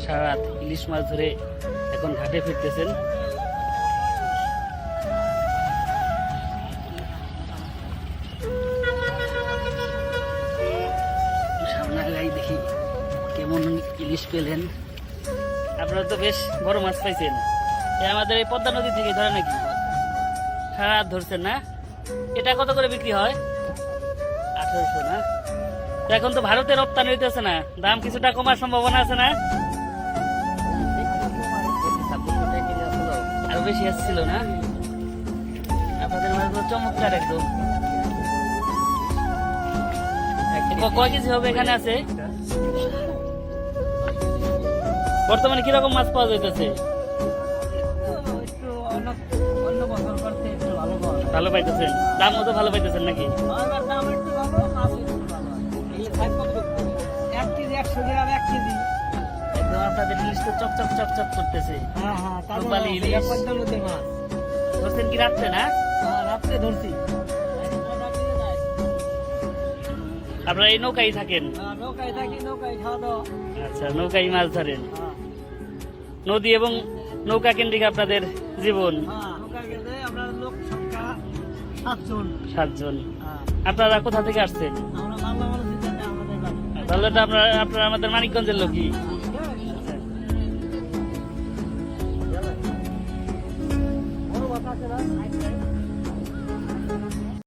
সারা রাত ইলিশ মাছ ধরে এখন ঘাটে ফিরতেছেন। দেখি কেমন ইলিশ পেলেন। আপনারা তো বেশ বড় মাছ পাইছেন। আমাদের এই পদ্মা নদী থেকে ধরে নাকি? সারা রাত ধরছেন না? এটা কত করে বিক্রি হয়? আঠারোশো না? এখন তো ভারতে রপ্তানি হইতেছে না। দাম কিছুটা কমার সম্ভাবনা আছে না? বেশি আসছিল না। আপনাদের মাছগুলো চমৎকার একদম। কেজি বর্তমানে কীরকম মাছ পাওয়া যাইতেছে? ভালো পাইতেছেন। দাম মতো ভালো পাইতেছেন নাকি? একদম আপনাদের ইলিশ তো চকচক চকচক করতেছে। রূপালী ইলিশ। ধরছেন কি রাত্রে না? আপনারা এই নৌকাই থাকেন? আচ্ছা নৌকাই মাছ ধরেন। নদী এবং নৌকা কেন্দ্রিক আপনাদের জীবন? সাতজন। আপনারা কোথা থেকে আসছেন? তাহলে তো আপনারা আপনারা আমাদের মানিকগঞ্জের লোকই। I think.